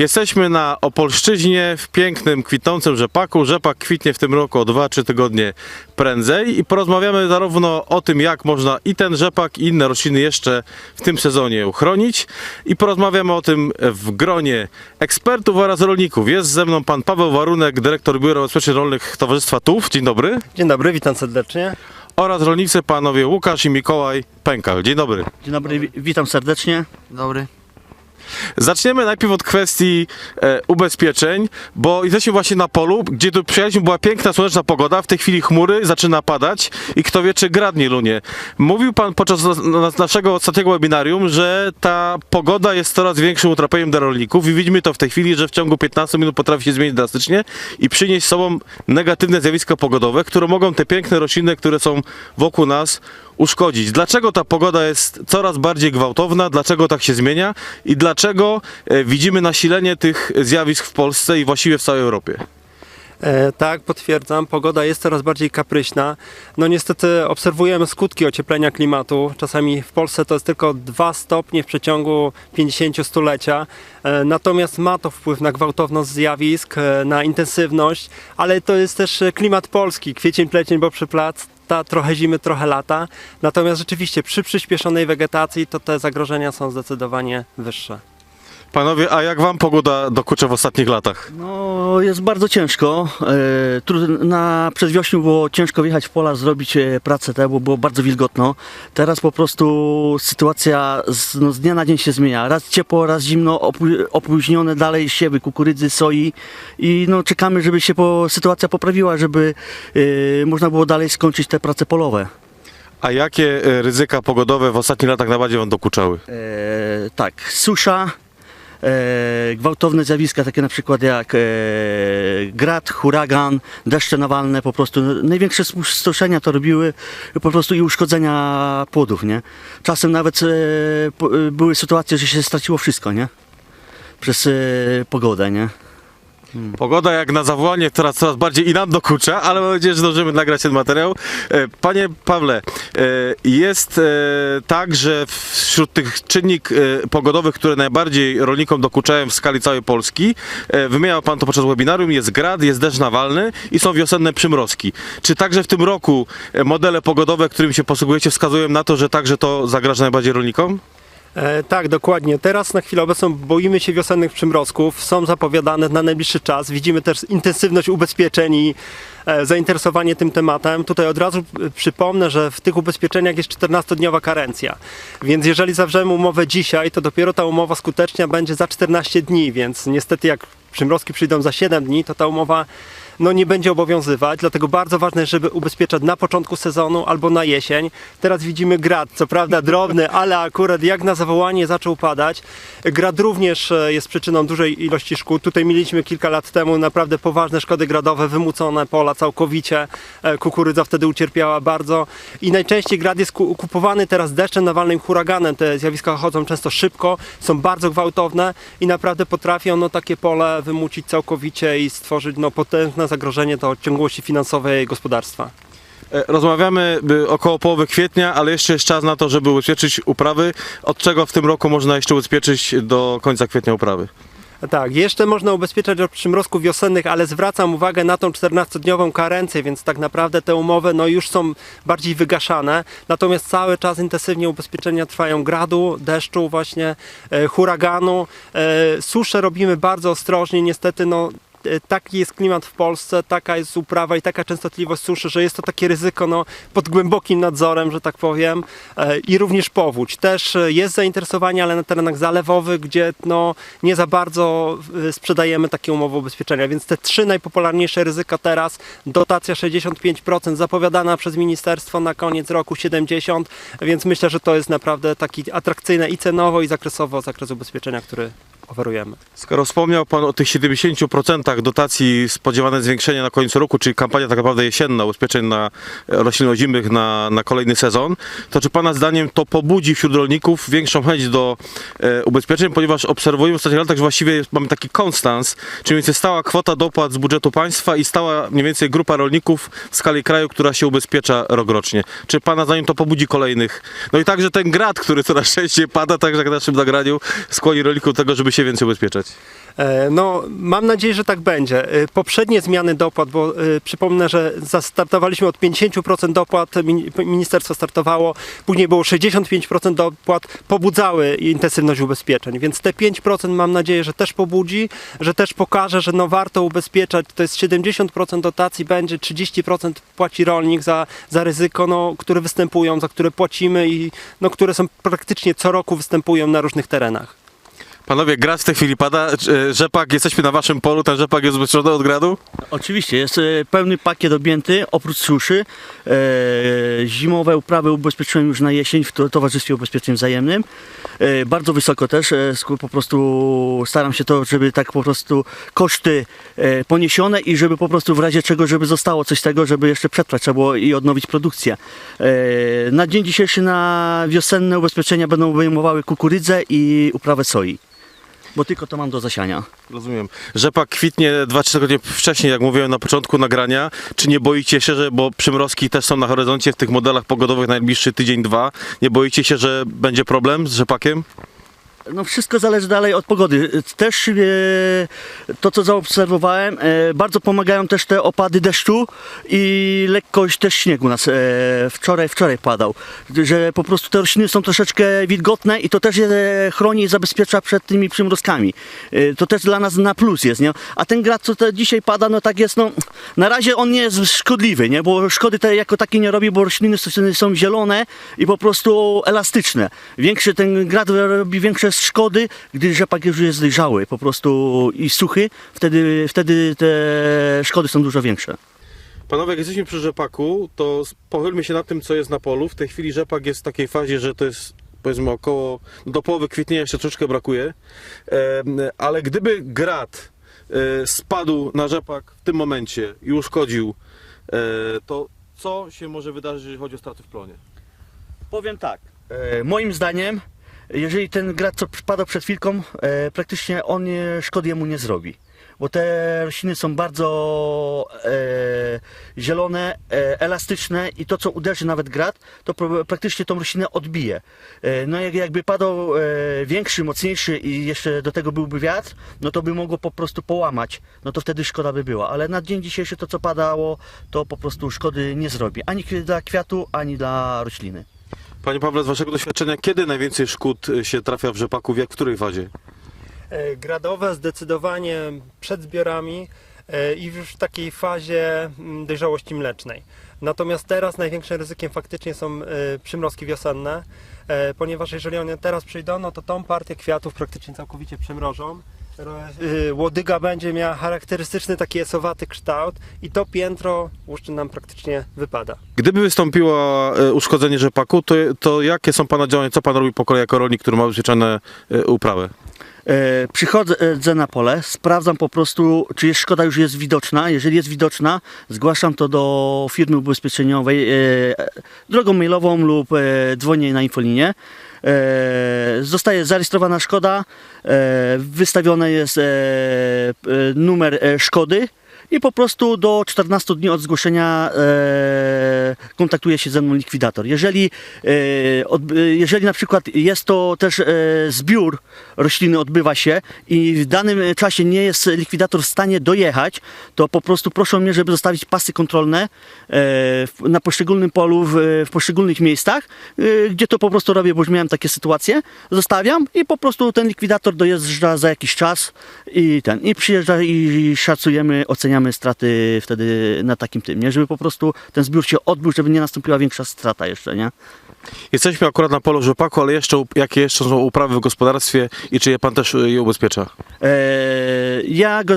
Jesteśmy na Opolszczyźnie w pięknym, kwitnącym rzepaku. Rzepak kwitnie w tym roku o 2-3 tygodnie prędzej i porozmawiamy zarówno o tym, jak można i ten rzepak, i inne rośliny jeszcze w tym sezonie uchronić i porozmawiamy o tym w gronie ekspertów oraz rolników. Jest ze mną pan Paweł Warunek, dyrektor Biura Ubezpieczeń Rolnych Towarzystwa TUW. Dzień dobry. Dzień dobry, witam serdecznie. Oraz rolnicy panowie Łukasz i Mikołaj Pękal. Dzień dobry. Dzień dobry, wi- witam serdecznie. Dobry. Zaczniemy najpierw od kwestii e, ubezpieczeń, bo jesteśmy właśnie na polu, gdzie tu przyjechaliśmy, była piękna, słoneczna pogoda, w tej chwili chmury, zaczyna padać i kto wie, czy grad nie lunie. Mówił Pan podczas nas- naszego ostatniego webinarium, że ta pogoda jest coraz większym utrapieniem dla rolników i widzimy to w tej chwili, że w ciągu 15 minut potrafi się zmienić drastycznie i przynieść z sobą negatywne zjawiska pogodowe, które mogą te piękne rośliny, które są wokół nas, uszkodzić. Dlaczego ta pogoda jest coraz bardziej gwałtowna, dlaczego tak się zmienia i dlaczego e, widzimy nasilenie tych zjawisk w Polsce i właściwie w całej Europie? E, tak, potwierdzam, pogoda jest coraz bardziej kapryśna. No niestety obserwujemy skutki ocieplenia klimatu. Czasami w Polsce to jest tylko 2 stopnie w przeciągu 50 stulecia. E, natomiast ma to wpływ na gwałtowność zjawisk, e, na intensywność, ale to jest też e, klimat polski. Kwiecień, plecień, bo przy plac. Ta, trochę zimy, trochę lata. Natomiast rzeczywiście przy przyspieszonej wegetacji to te zagrożenia są zdecydowanie wyższe. Panowie, a jak wam pogoda dokucza w ostatnich latach? No, jest bardzo ciężko. E, trud- na przedwiośniu było ciężko wjechać w pola, zrobić e, pracę, te, bo było bardzo wilgotno. Teraz po prostu sytuacja z, no, z dnia na dzień się zmienia. Raz ciepło, raz zimno, opó- opóźnione dalej siewy kukurydzy, soi i no, czekamy, żeby się po, sytuacja poprawiła, żeby e, można było dalej skończyć te prace polowe. A jakie e, ryzyka pogodowe w ostatnich latach najbardziej wam dokuczały? E, tak, susza, gwałtowne zjawiska, takie na przykład jak e, grad, huragan, deszcze nawalne, po prostu największe spustoszenia to robiły po prostu i uszkodzenia płodów, nie? Czasem nawet e, e, były sytuacje, że się straciło wszystko, nie? Przez e, pogodę, nie? Pogoda jak na zawołanie teraz coraz bardziej i nam dokucza, ale mam nadzieję, że zdążymy nagrać ten materiał. E, Panie Pawle, e, jest e, tak, że wśród tych czynnik pogodowych, które najbardziej rolnikom dokuczają w skali całej Polski, wymieniał Pan to podczas webinarium, jest grad, jest deszcz nawalny i są wiosenne przymrozki. Czy także w tym roku modele pogodowe, którymi się posługujecie, wskazują na to, że także to zagraża najbardziej rolnikom? E, tak, dokładnie. Teraz na chwilę obecną boimy się wiosennych przymrozków. Są zapowiadane na najbliższy czas. Widzimy też intensywność ubezpieczeń i e, zainteresowanie tym tematem. Tutaj od razu e, przypomnę, że w tych ubezpieczeniach jest 14-dniowa karencja. Więc jeżeli zawrzemy umowę dzisiaj, to dopiero ta umowa skuteczna będzie za 14 dni. Więc niestety jak przymrozki przyjdą za 7 dni, to ta umowa no nie będzie obowiązywać, dlatego bardzo ważne żeby ubezpieczać na początku sezonu albo na jesień. Teraz widzimy grad, co prawda drobny, ale akurat jak na zawołanie zaczął padać. Grad również e, jest przyczyną dużej ilości szkód. Tutaj mieliśmy kilka lat temu naprawdę poważne szkody gradowe, wymucone pola całkowicie. E, Kukurydza wtedy ucierpiała bardzo i najczęściej grad jest ku- kupowany teraz deszczem nawalnym, huraganem. Te zjawiska chodzą często szybko, są bardzo gwałtowne i naprawdę potrafią no, takie pole wymucić całkowicie i stworzyć no, potężne zagrożenie do ciągłości finansowej gospodarstwa. E, Rozmawiamy około połowy kwietnia, ale jeszcze jest czas na to, żeby ubezpieczyć uprawy. Od czego w tym roku można jeszcze ubezpieczyć do końca kwietnia uprawy? Tak, jeszcze można ubezpieczać od przymrozków wiosennych, ale zwracam uwagę na tą 14-dniową karencję, więc tak naprawdę te umowy no, już są bardziej wygaszane. Natomiast cały czas intensywnie ubezpieczenia trwają gradu, deszczu, właśnie e, huraganu. E, susze robimy bardzo ostrożnie, niestety no, taki jest klimat w Polsce, taka jest uprawa i taka częstotliwość suszy, że jest to takie ryzyko no, pod głębokim nadzorem, że tak powiem. E, I również powódź. Też e, jest zainteresowanie, ale na terenach zalewowych, gdzie no, nie za bardzo e, sprzedajemy takie umowy ubezpieczenia. Więc te trzy najpopularniejsze ryzyka teraz, dotacja 65%, zapowiadana przez ministerstwo na koniec roku 70%, więc myślę, że to jest naprawdę taki atrakcyjny i cenowo, i zakresowo zakres ubezpieczenia, który oferujemy. Skoro wspomniał Pan o tych 70% dotacji spodziewane zwiększenia na końcu roku, czyli kampania tak naprawdę jesienna ubezpieczeń na e, roślin ozimych na, na kolejny sezon, to czy Pana zdaniem to pobudzi wśród rolników większą chęć do e, ubezpieczeń, ponieważ obserwujemy w ostatnich latach, że właściwie mamy taki konstans, czyli więcej stała kwota dopłat z budżetu państwa i stała mniej więcej grupa rolników w skali kraju, która się ubezpiecza rokrocznie. Czy Pana zdaniem to pobudzi kolejnych? No i także ten grad, który coraz częściej pada, także w naszym nagraniu skłoni rolników do tego, żeby się więcej ubezpieczać. E, No, mam nadzieję, że tak będzie. E, Poprzednie zmiany dopłat, bo e, przypomnę, że zastartowaliśmy od 50% dopłat, min- ministerstwo startowało, później było 65% dopłat, pobudzały intensywność ubezpieczeń, więc te 5% mam nadzieję, że też pobudzi, że też pokaże, że no warto ubezpieczać, to jest 70% dotacji będzie, 30% płaci rolnik za, za ryzyko, no, które występują, za które płacimy i no, które są praktycznie co roku występują na różnych terenach. Panowie, grad w tej chwili pada. E, Rzepak, jesteśmy na waszym polu, ten rzepak jest ubezpieczony od gradu? Oczywiście, jest e, pełny pakiet objęty, oprócz suszy. E, zimowe uprawy ubezpieczyłem już na jesień w to- Towarzystwie Ubezpieczeń Wzajemnym. Bardzo wysoko też, po prostu staram się to, żeby tak po prostu koszty poniesione i żeby po prostu w razie czego, żeby zostało coś tego, żeby jeszcze przetrwać trzeba było i odnowić produkcję. Na dzień dzisiejszy na wiosenne ubezpieczenia będą obejmowały kukurydzę i uprawę soi. Bo tylko to mam do zasiania. Rozumiem. Rzepak kwitnie 2-3 tygodnie wcześniej, jak mówiłem na początku nagrania. Czy nie boicie się, że, bo przymrozki też są na horyzoncie w tych modelach pogodowych najbliższy tydzień, dwa. Nie boicie się, że będzie problem z rzepakiem? No wszystko zależy dalej od pogody. Też e, to, co zaobserwowałem, e, bardzo pomagają też te opady deszczu i lekkość też śniegu nas e, wczoraj, wczoraj padał. Że po prostu te rośliny są troszeczkę wilgotne i to też je chroni i zabezpiecza przed tymi przymrozkami. E, to też dla nas na plus jest, nie? A ten grad, co dzisiaj pada, no tak jest, no na razie on nie jest szkodliwy, nie? Bo szkody te jako takie nie robi, bo rośliny są zielone i po prostu elastyczne. Większy ten grad robi większe szkody, gdy rzepak już jest dojrzały po prostu i suchy, wtedy, wtedy te szkody są dużo większe. Panowie, jak jesteśmy przy rzepaku, to pochylmy się nad tym, co jest na polu. W tej chwili rzepak jest w takiej fazie, że to jest powiedzmy około, no do połowy kwietnia jeszcze troszkę brakuje. Ale gdyby grad e, spadł na rzepak w tym momencie i uszkodził, e, to co się może wydarzyć, jeżeli chodzi o straty w plonie? Powiem tak. E, moim zdaniem, jeżeli ten grad, co padał przed chwilką, e, praktycznie on szkody jemu nie zrobi. Bo te rośliny są bardzo e, zielone, e, elastyczne i to, co uderzy nawet grad, to praktycznie tą roślinę odbije. E, no jak, jakby padał e, większy, mocniejszy i jeszcze do tego byłby wiatr, no to by mogło po prostu połamać. No to wtedy szkoda by była. Ale na dzień dzisiejszy to, co padało, to po prostu szkody nie zrobi. Ani dla kwiatu, ani dla rośliny. Panie Pawle, z waszego doświadczenia, kiedy najwięcej szkód e, się trafia w rzepaku, jak w której fazie? E, Gradowe zdecydowanie przed zbiorami e, i już w takiej fazie mm, dojrzałości mlecznej. Natomiast teraz największym ryzykiem faktycznie są e, przymrozki wiosenne, ponieważ jeżeli one teraz przyjdą, no to tą partię kwiatów praktycznie całkowicie przymrożą. E, Łodyga będzie miała charakterystyczny taki esowaty kształt i to piętro łuszczyn nam praktycznie wypada. Gdyby wystąpiło e, uszkodzenie rzepaku, to, to jakie są Pana działania? Co Pan robi po kolei jako rolnik, który ma ubezpieczone e, uprawy? E, Przychodzę na pole, sprawdzam po prostu, czy jest szkoda już jest widoczna. Jeżeli jest widoczna, zgłaszam to do firmy ubezpieczeniowej e, drogą mailową lub e, dzwonię na infolinię. E, Zostaje zarejestrowana szkoda, e, wystawiony jest e, numer szkody i po prostu do 14 dni od zgłoszenia e, kontaktuje się ze mną likwidator. Jeżeli, e, e, jeżeli na przykład jest to też e, zbiór rośliny odbywa się i w danym czasie nie jest likwidator w stanie dojechać, to po prostu proszę mnie, żeby zostawić pasy kontrolne e, na poszczególnym polu, w, w poszczególnych miejscach, e, gdzie to po prostu robię, bo już miałem takie sytuacje, zostawiam i po prostu ten likwidator dojeżdża za jakiś czas i ten, i przyjeżdża i szacujemy, oceniamy straty wtedy na takim tym, nie? Żeby po prostu ten zbiór się odbył, żeby nie nastąpiła większa strata jeszcze, nie? Jesteśmy akurat na polu rzepaku, ale jeszcze jakie jeszcze są uprawy w gospodarstwie i czy je Pan też e, je ubezpiecza? E, Ja go,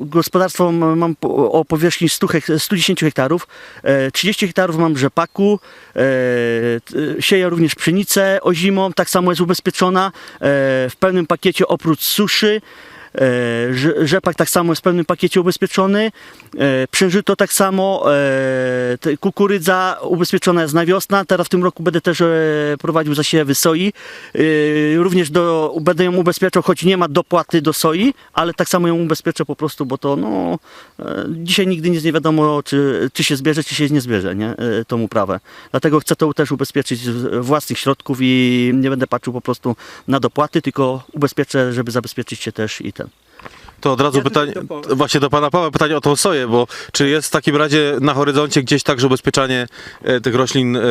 gospodarstwo mam o powierzchni 100 hek, 110 hektarów. E, 30 hektarów mam rzepaku. E, Sieję również pszenicę ozimą, tak samo jest ubezpieczona e, w pełnym pakiecie oprócz suszy. Rze- Rzepak tak samo jest w pełnym pakiecie ubezpieczony. E, Przężyto tak samo. e, Kukurydza ubezpieczona jest na wiosnę. Teraz w tym roku będę też e, prowadził zasiewy soi. Również do, będę ją ubezpieczał, choć nie ma dopłaty do soi, ale tak samo ją ubezpieczę po prostu, bo to no, dzisiaj nigdy nic nie wiadomo, czy, czy się zbierze, czy się nie zbierze, nie? Tą uprawę. Dlatego chcę to też ubezpieczyć z własnych środków i nie będę patrzył po prostu na dopłaty, tylko ubezpieczę, żeby zabezpieczyć się też i ten. To od razu pytanie, powiem. właśnie do pana Pawła pytanie o tą soję, bo czy jest w takim razie na horyzoncie gdzieś także ubezpieczanie e, tych roślin e, e,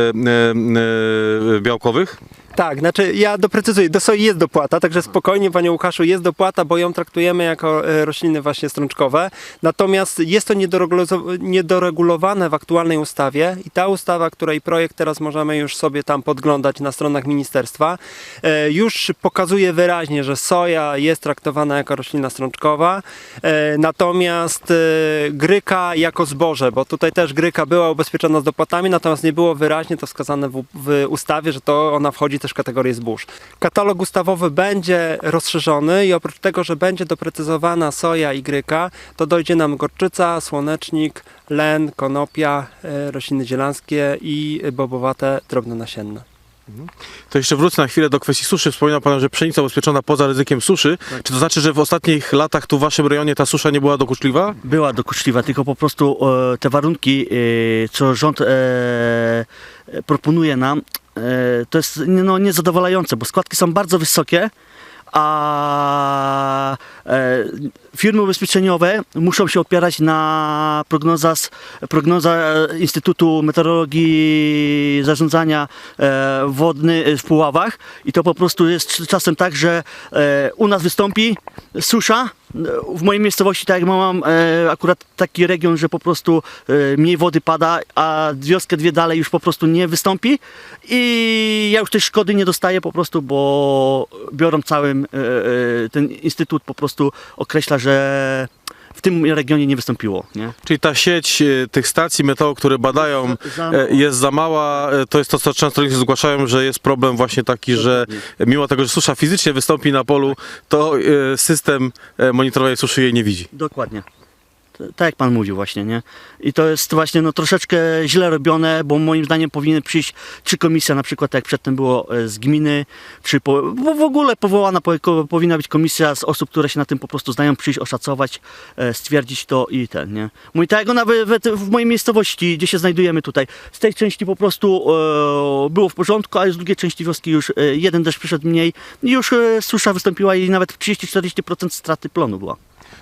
e, białkowych? Tak, znaczy ja doprecyzuję, do soi jest dopłata, także spokojnie Panie Łukaszu, jest dopłata, bo ją traktujemy jako e, rośliny właśnie strączkowe. Natomiast jest to niedoregulo- niedoregulowane w aktualnej ustawie i ta ustawa, której projekt teraz możemy już sobie tam podglądać na stronach ministerstwa, e, już pokazuje wyraźnie, że soja jest traktowana jako roślina strączkowa, e, natomiast gryka jako zboże, bo tutaj też gryka była ubezpieczona z dopłatami, natomiast nie było wyraźnie to wskazane w, w ustawie, że to ona wchodzi też w kategorię zbóż. Katalog ustawowy będzie rozszerzony i oprócz tego, że będzie doprecyzowana soja i gryka, to dojdzie nam gorczyca, słonecznik, len, konopia, e, rośliny zielanskie i bobowate drobnonasienne. To jeszcze wrócę na chwilę do kwestii suszy. Wspominał Pan, że pszenica ubezpieczona poza ryzykiem suszy. Czy to znaczy, że w ostatnich latach tu w Waszym rejonie ta susza nie była dokuczliwa? Była dokuczliwa, tylko po prostu e, te warunki, e, co rząd e, proponuje nam, to jest no, niezadowalające, bo składki są bardzo wysokie, a e, firmy ubezpieczeniowe muszą się opierać na prognoza, z- prognoza e, Instytutu Meteorologii Zarządzania e, Wodny w Puławach i to po prostu jest czasem tak, że e, u nas wystąpi susza, w mojej miejscowości, tak jak mam e, akurat taki region, że po prostu e, mniej wody pada, a wioskę dwie dalej już po prostu nie wystąpi. I ja już tej szkody nie dostaję po prostu, bo biorą całym, e, e, ten instytut po prostu określa, że tym regionie nie wystąpiło, nie? Czyli ta sieć e, tych stacji meteo, które badają, e, jest za mała. E, To jest to, co często ludzie zgłaszają, że jest problem właśnie taki, że mimo tego, że susza fizycznie wystąpi na polu, to system monitorowania suszy jej nie widzi. Dokładnie. Tak jak pan mówił właśnie, nie? I to jest właśnie no, troszeczkę źle robione, bo moim zdaniem powinny przyjść czy komisja, na przykład tak jak przedtem było e, z gminy, czy po, bo w ogóle powołana po, powinna być komisja z osób, które się na tym po prostu znają, przyjść, oszacować, e, stwierdzić to i ten, nie? Mój tak jak nawet w mojej miejscowości, gdzie się znajdujemy tutaj, z tej części po prostu e, było w porządku, a z drugiej części wioski już e, jeden deszcz przyszedł mniej i już e, susza wystąpiła i nawet 30-40% straty plonu była.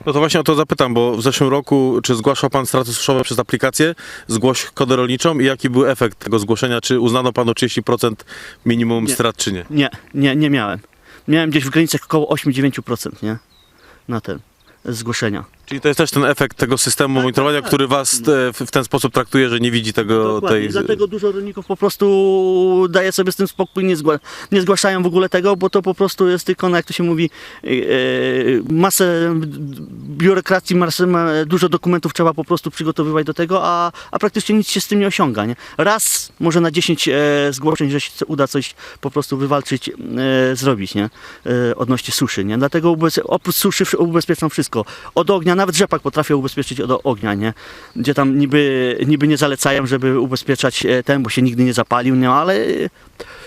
No to właśnie o to zapytam, bo w zeszłym roku, czy zgłaszał Pan straty suszowe przez aplikację, zgłoś kodę rolniczą i jaki był efekt tego zgłoszenia? Czy uznano Panu 30% minimum Nie. strat, czy nie? Nie, nie, nie miałem. Miałem gdzieś w granicach około 8-9%, nie? Na ten zgłoszenia. Czyli to jest też ten efekt tego systemu monitorowania, tak. który Was e, w, ten sposób traktuje, że nie widzi tego, Dokładnie. tej... Dlatego dużo rolników po prostu daje sobie z tym spokój, nie, zgła- nie zgłaszają w ogóle tego, bo to po prostu jest tylko, no jak to się mówi, e, masę biurokracji, masę, ma- dużo dokumentów trzeba po prostu przygotowywać do tego, a, a praktycznie nic się z tym nie osiąga. Nie? Raz może na 10 e, zgłoszeń, że się uda coś po prostu wywalczyć, e, zrobić, nie? E, odnośnie suszy. Nie? Dlatego ubez, oprócz suszy ubezpieczam wszystko. Od ognia, nawet rzepak potrafię ubezpieczyć od ognia, nie? Gdzie tam niby, niby nie zalecają, żeby ubezpieczać e, ten, bo się nigdy nie zapalił, nie? Ale e,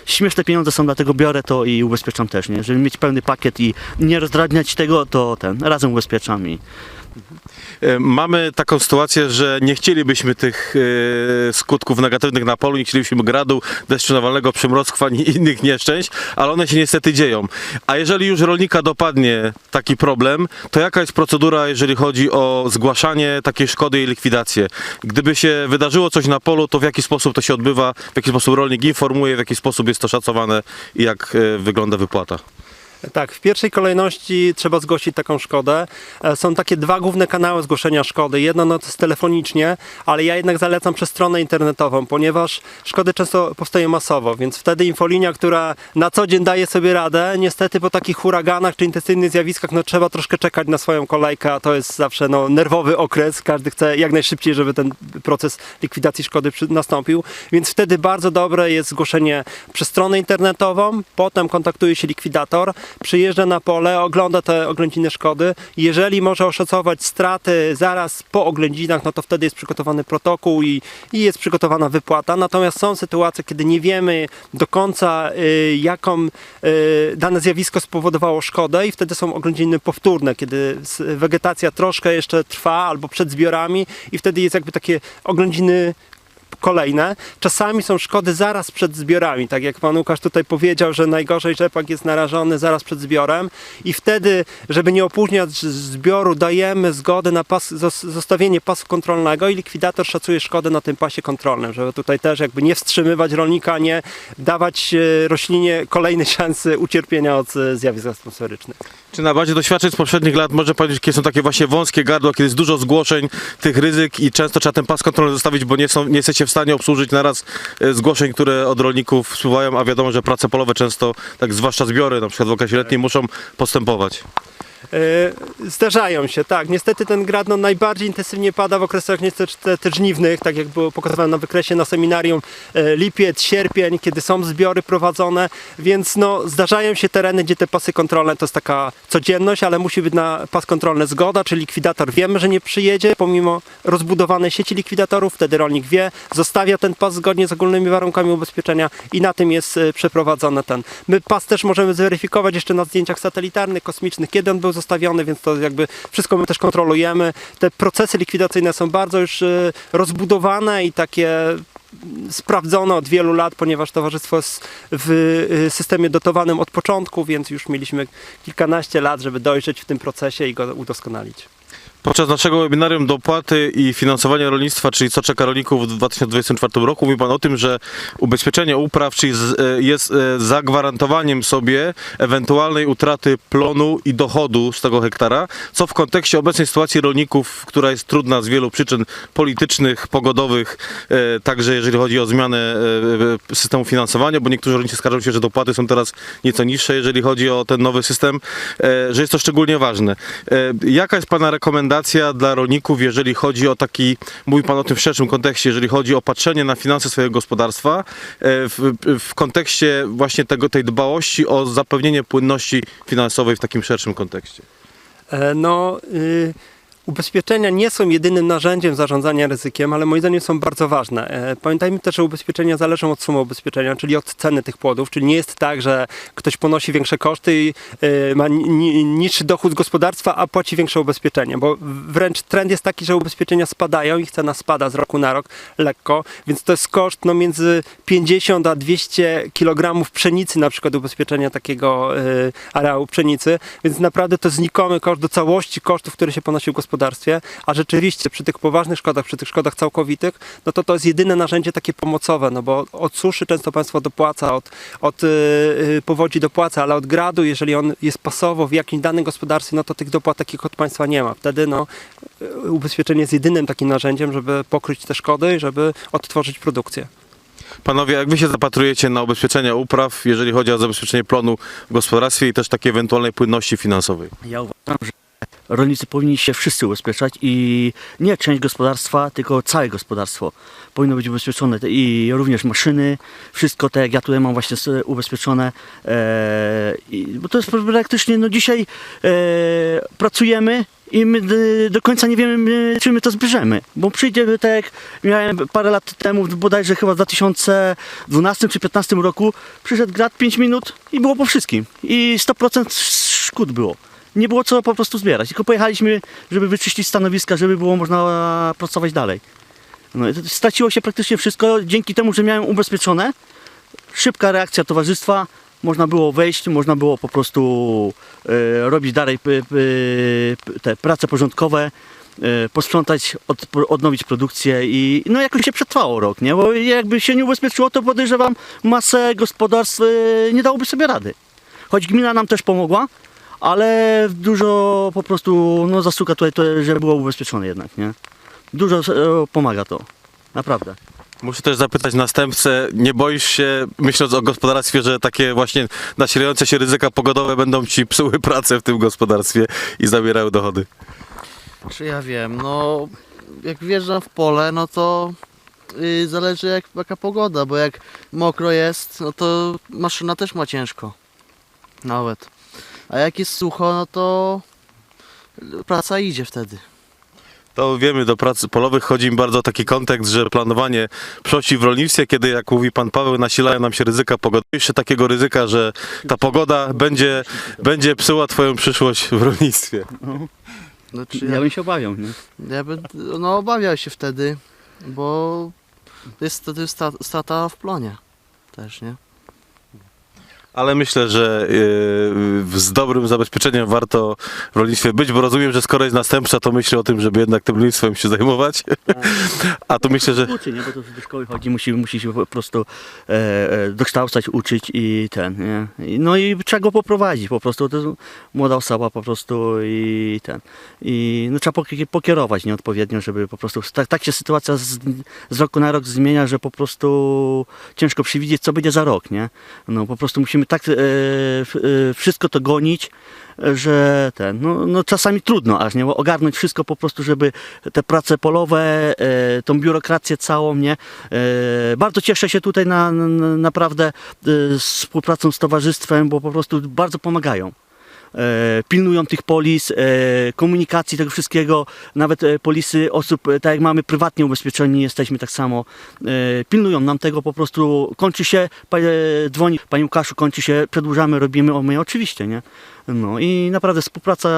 śmieszne pieniądze są, dlatego biorę to i ubezpieczam też, nie? Żeby mieć pełny pakiet i nie rozdrabniać tego, to ten, razem ubezpieczam i Mamy taką sytuację, że nie chcielibyśmy tych e, skutków negatywnych na polu, nie chcielibyśmy gradu, deszczu nawalnego, przymrozków ani innych nieszczęść, ale one się niestety dzieją. A jeżeli już rolnika dopadnie taki problem, to jaka jest procedura, jeżeli chodzi o zgłaszanie takiej szkody i likwidację? Gdyby się wydarzyło coś na polu, to w jaki sposób to się odbywa, w jaki sposób rolnik informuje, w jaki sposób jest to szacowane i jak e, wygląda wypłata? Tak, w pierwszej kolejności trzeba zgłosić taką szkodę. E, Są takie dwa główne kanały zgłoszenia szkody. Jedno no to jest telefonicznie, ale ja jednak zalecam przez stronę internetową, ponieważ szkody często powstają masowo, więc wtedy infolinia, która na co dzień daje sobie radę, niestety po takich huraganach czy intensywnych zjawiskach, no trzeba troszkę czekać na swoją kolejkę, a to jest zawsze no, nerwowy okres. Każdy chce jak najszybciej, żeby ten proces likwidacji szkody nastąpił, więc wtedy bardzo dobre jest zgłoszenie przez stronę internetową, potem kontaktuje się likwidator, przyjeżdża na pole, ogląda te oględziny szkody. Jeżeli może oszacować straty zaraz po oględzinach, no to wtedy jest przygotowany protokół i, i jest przygotowana wypłata. Natomiast są sytuacje, kiedy nie wiemy do końca, y, jaką y, dane zjawisko spowodowało szkodę i wtedy są oględziny powtórne, kiedy wegetacja troszkę jeszcze trwa albo przed zbiorami i wtedy jest jakby takie oględziny kolejne. Czasami są szkody zaraz przed zbiorami, tak jak pan Łukasz tutaj powiedział, że najgorzej rzepak jest narażony zaraz przed zbiorem i wtedy, żeby nie opóźniać zbioru, dajemy zgodę na pas, zos- zostawienie pasu kontrolnego i likwidator szacuje szkody na tym pasie kontrolnym, żeby tutaj też jakby nie wstrzymywać rolnika, nie dawać e, roślinie kolejnej szansy ucierpienia od e, zjawisk atmosferycznych. Czy na bazie doświadczeń z poprzednich lat może powiedzieć, kiedy są takie właśnie wąskie gardła, kiedy jest dużo zgłoszeń tych ryzyk i często trzeba ten pas kontrolny zostawić, bo nie, są, nie jesteście w stanie obsłużyć naraz e, zgłoszeń, które od rolników spływają, a wiadomo, że prace polowe często, tak zwłaszcza zbiory, na przykład w okresie letnim, muszą postępować. E, Zdarzają się, tak. Niestety ten grad no, najbardziej intensywnie pada w okresach niestety żniwnych, tak jak było pokazywane na wykresie na seminarium e, lipiec, sierpień, kiedy są zbiory prowadzone, więc no, zdarzają się tereny, gdzie te pasy kontrolne to jest taka codzienność, ale musi być na pas kontrolny zgoda, czy likwidator wiemy, że nie przyjedzie, pomimo rozbudowanej sieci likwidatorów, wtedy rolnik wie, zostawia ten pas zgodnie z ogólnymi warunkami ubezpieczenia i na tym jest e, przeprowadzony ten. My pas też możemy zweryfikować jeszcze na zdjęciach satelitarnych, kosmicznych, kiedy on był zostawiony, więc to jakby wszystko my też kontrolujemy. Te procesy likwidacyjne są bardzo już e, rozbudowane i takie mm, sprawdzone od wielu lat, ponieważ towarzystwo jest w e, systemie dotowanym od początku, więc już mieliśmy kilkanaście lat, żeby dojrzeć w tym procesie i go udoskonalić. Podczas naszego webinarium dopłaty i finansowania rolnictwa, czyli co czeka rolników w 2024 roku, mówi Pan o tym, że ubezpieczenie upraw czyli e, jest e, zagwarantowaniem sobie ewentualnej utraty plonu i dochodu z tego hektara, co w kontekście obecnej sytuacji rolników, która jest trudna z wielu przyczyn politycznych, pogodowych, e, także jeżeli chodzi o zmianę systemu finansowania, bo niektórzy rolnicy skarżą się, że dopłaty są teraz nieco niższe, jeżeli chodzi o ten nowy system, że jest to szczególnie ważne. Jaka jest Pana rekomendacja dla rolników, jeżeli chodzi o taki, mówi Pan o tym w szerszym kontekście, jeżeli chodzi o patrzenie na finanse swojego gospodarstwa, e, w, w kontekście właśnie tego, tej dbałości o zapewnienie płynności finansowej w takim szerszym kontekście? E, No, y, ubezpieczenia nie są jedynym narzędziem zarządzania ryzykiem, ale moim zdaniem są bardzo ważne. E, Pamiętajmy też, że ubezpieczenia zależą od sumy ubezpieczenia, czyli od ceny tych płodów, czyli nie jest tak, że ktoś ponosi większe koszty i e, ma ni- ni- niższy dochód z gospodarstwa, a płaci większe ubezpieczenie, bo wręcz trend jest taki, że ubezpieczenia spadają, ich cena spada z roku na rok lekko, więc to jest koszt no, między 50 a 200 kg pszenicy, na przykład ubezpieczenia takiego e, areału pszenicy, więc naprawdę to znikomy koszt do całości kosztów, które się ponosi w gospodarstwie, a rzeczywiście przy tych poważnych szkodach, przy tych szkodach całkowitych, no to to jest jedyne narzędzie takie pomocowe, no bo od suszy często państwo dopłaca, od, od y, y, powodzi dopłaca, ale od gradu, jeżeli on jest pasowo w jakimś danym gospodarstwie, no to tych dopłat takich od państwa nie ma. Wtedy no, y, ubezpieczenie jest jedynym takim narzędziem, żeby pokryć te szkody i żeby odtworzyć produkcję. Panowie, jak wy się zapatrujecie na ubezpieczenia upraw, jeżeli chodzi o zabezpieczenie plonu w gospodarstwie i też takiej ewentualnej płynności finansowej? Ja uważam, że rolnicy powinni się wszyscy ubezpieczać i nie część gospodarstwa, tylko całe gospodarstwo powinno być ubezpieczone. I również maszyny, wszystko tak jak ja tutaj mam właśnie ubezpieczone, e, bo to jest praktycznie, no dzisiaj e, pracujemy i my do końca nie wiemy, czy my to zbierzemy, bo przyjdzie tak jak miałem parę lat temu, bodajże chyba w 2012 czy 2015 roku, przyszedł grad 5 minut i było po wszystkim. I 100% szkód było nie było co po prostu zbierać. Tylko pojechaliśmy, żeby wyczyścić stanowiska, żeby było można pracować dalej. No, straciło się praktycznie wszystko dzięki temu, że miałem ubezpieczone. Szybka reakcja towarzystwa. Można było wejść, można było po prostu e, robić dalej te prace porządkowe, e, posprzątać, od, odnowić produkcję i no jakoś się przetrwało rok, nie? Bo jakby się nie ubezpieczyło, to podejrzewam masę gospodarstw e, nie dałoby sobie rady. Choć gmina nam też pomogła, ale dużo po prostu no, zasługa tutaj, to, że było ubezpieczone jednak, nie? Dużo e, pomaga to, naprawdę. Muszę też zapytać następcę, nie boisz się, myśląc o gospodarstwie, że takie właśnie nasilające się ryzyka pogodowe będą ci psuły pracę w tym gospodarstwie i zabierały dochody? Czy ja wiem, no jak wjeżdżam w pole, no to y, zależy jak, jaka pogoda, bo jak mokro jest, no to maszyna też ma ciężko. Nawet. A jak jest sucho, no to praca idzie wtedy. To wiemy, do pracy polowych chodzi im bardzo o taki kontekst, że planowanie przoci w rolnictwie, kiedy, jak mówi pan Paweł, nasilają nam się ryzyka pogody. Jeszcze takiego ryzyka, że ta pogoda będzie, będzie psuła twoją przyszłość w rolnictwie. Znaczy, Ja bym się obawiał, nie? ja bym no, obawiał się wtedy, bo to jest, to jest sta- strata w plonie też, nie? Ale myślę, że yy, z dobrym zabezpieczeniem warto w rolnictwie być, bo rozumiem, że skoro jest następca, to myśli o tym, żeby jednak tym rolnictwem się zajmować. A tu myślę, że Uczy, nie? Bo to do szkoły chodzi, musi, musi się po prostu e, e, dokształcać, uczyć i ten, nie? No i trzeba go poprowadzić po prostu, młoda osoba po prostu i ten. I no, trzeba poki- pokierować nieodpowiednio, żeby po prostu, tak, tak się sytuacja z, z roku na rok zmienia, że po prostu ciężko przewidzieć, co będzie za rok, nie? No po prostu musimy tak e, e, wszystko to gonić, że ten, no, no czasami trudno aż, nie, ogarnąć wszystko po prostu, żeby te prace polowe, e, tą biurokrację całą, nie, e, bardzo cieszę się tutaj na, na naprawdę e, z współpracą z towarzystwem, bo po prostu bardzo pomagają. E, pilnują tych polis, e, komunikacji, tego wszystkiego, nawet e, polisy osób, tak jak mamy prywatnie ubezpieczeni, jesteśmy tak samo, pilnują nam tego po prostu, kończy się, dzwoni, panie Łukaszu, kończy się, przedłużamy, robimy, o my oczywiście, nie? No i naprawdę współpraca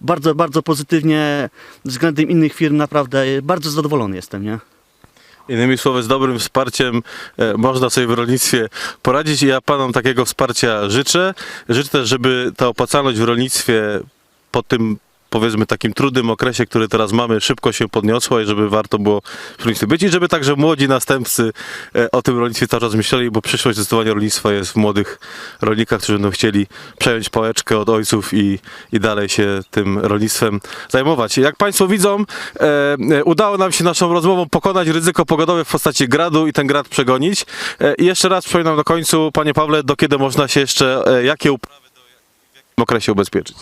bardzo, bardzo pozytywnie względem innych firm, naprawdę bardzo zadowolony jestem, nie? Innymi słowy z dobrym wsparciem e, można sobie w rolnictwie poradzić i ja panom takiego wsparcia życzę. Życzę też, żeby ta opłacalność w rolnictwie po tym powiedzmy takim trudnym okresie, który teraz mamy, szybko się podniosła i żeby warto było w rolnictwie być i żeby także młodzi następcy e, o tym rolnictwie cały czas myśleli, bo przyszłość zdecydowanie rolnictwa jest w młodych rolnikach, którzy będą chcieli przejąć pałeczkę od ojców i, i dalej się tym rolnictwem zajmować. Jak Państwo widzą, e, e, udało nam się naszą rozmową pokonać ryzyko pogodowe w postaci gradu i ten grad przegonić. E, I jeszcze raz przypominam na końcu, Panie Pawle, do kiedy można się jeszcze, e, jakie uprawy do, w jakim okresie ubezpieczyć?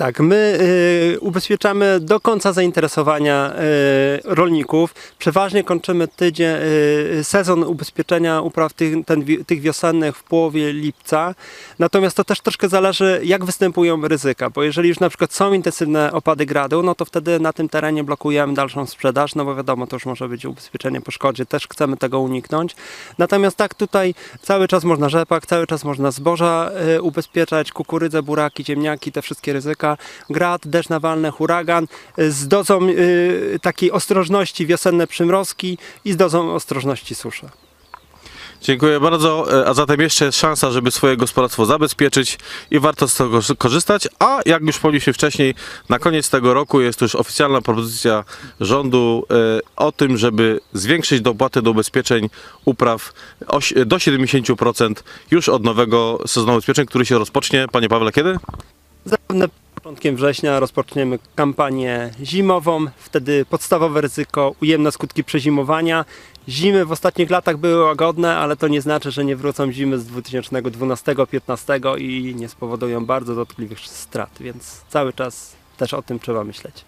Tak, my y, ubezpieczamy do końca zainteresowania y, rolników. Przeważnie kończymy tydzień, y, sezon ubezpieczenia upraw tych, ten, tych wiosennych w połowie lipca. Natomiast to też troszkę zależy, jak występują ryzyka, bo jeżeli już na przykład są intensywne opady gradu, no to wtedy na tym terenie blokujemy dalszą sprzedaż, no bo wiadomo, to już może być ubezpieczenie po szkodzie, też chcemy tego uniknąć. Natomiast tak tutaj cały czas można rzepak, cały czas można zboża y, ubezpieczać, kukurydzę, buraki, ziemniaki, te wszystkie ryzyka. Grad, deszcz nawalny, huragan z dozą y, takiej ostrożności wiosenne przymrozki i z dozą ostrożności susze. Dziękuję bardzo. E, A zatem jeszcze jest szansa, żeby swoje gospodarstwo zabezpieczyć i warto z tego korzystać. A jak już powiedzieliśmy wcześniej, na koniec tego roku jest już oficjalna propozycja rządu e, o tym, żeby zwiększyć dopłaty do ubezpieczeń upraw do 70% już od nowego sezonu ubezpieczeń, który się rozpocznie. Panie Pawle, kiedy? Zapewne początkiem września rozpoczniemy kampanię zimową. Wtedy podstawowe ryzyko, ujemne skutki przezimowania. Zimy w ostatnich latach były łagodne, ale to nie znaczy, że nie wrócą zimy z 2012-2015 i nie spowodują bardzo dotkliwych strat, więc cały czas też o tym trzeba myśleć.